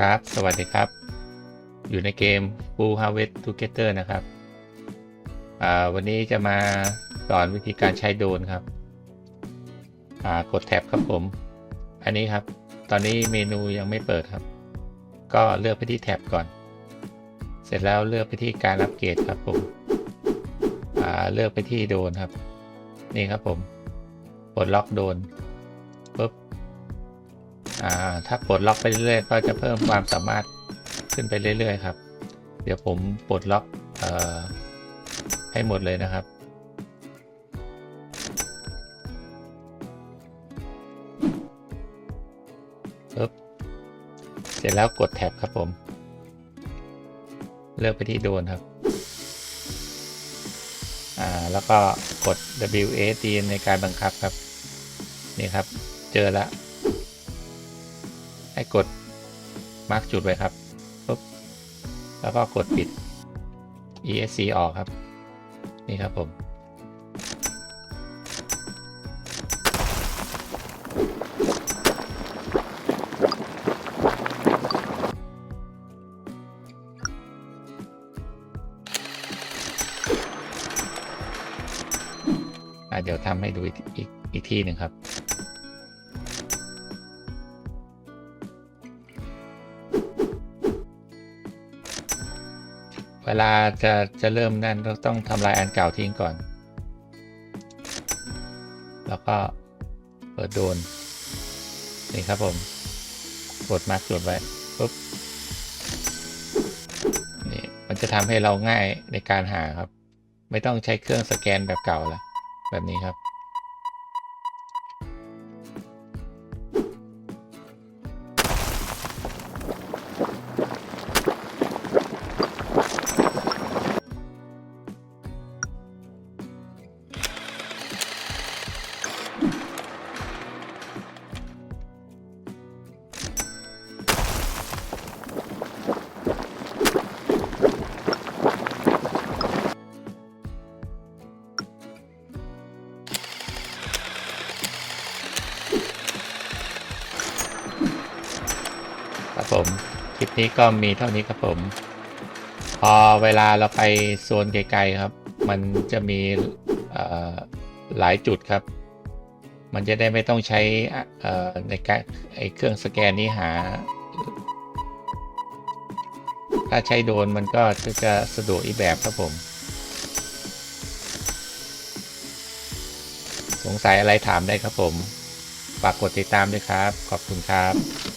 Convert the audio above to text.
ครับ สวัสดีครับ อยู่ในเกม Full Harvest Together นะครับอ่าวันนี้จะมาสอนวิธีการใช้โดนครับอ่ากดแท็บครับผม อันนี้ครับ ตอนนี้เมนูยังไม่เปิดครับ ก็เลือกไปที่แท็บก่อน เสร็จแล้วเลือกไปที่การอัปเกรดครับผมอ่าเลือกไปที่โดนครับ นี่ครับผม ปลดล็อกโดนปุ๊บ ถ้าปลดล็อกไปเรื่อยๆก็จะเพิ่มความสามารถขึ้นไปเรื่อยๆครับ เดี๋ยวผมปลดล็อกอให้หมดเลยนะครับปึ๊บเสร็จแล้วกดแท็บครับผม เลือกไปที่โดนครับ แล้วก็กด W A D ในการบังคับครับ นี่ครับ เจอแล้ว ให้กดมาร์กจุดไว้ครับปุ๊บแล้วก็กดปิด ESC ออกครับ นี่ครับผมเดี๋ยวทำให้ดูอีกอีกอีกที่หนึ่งครับ เวลาจะจะเริ่มนั่นเราต้องทำลายอันเก่าทิ้งก่อน แล้วก็เปิดโดน นี่ครับผม กดมาร์กจุดไว้ปุ๊บ นี่มันจะทำให้เราง่ายในการหาครับ ไม่ต้องใช้เครื่องสแกนแบบเก่าแล้วแบบนี้ครับ ผม คลิปนี้ก็มีเท่านี้ครับผม พอเวลาเราไปโซนไกลๆครับ มันจะมีหลายจุดครับ มันจะได้ไม่ต้องใช้ในการไอเครื่องสแกนนี้หา ถ้าใช้โดนมันก็จะจะสะดวกอีกแบบครับผม สงสัยอะไรถามได้ครับผมฝากกดติดตามด้วยครับ ขอบคุณครับ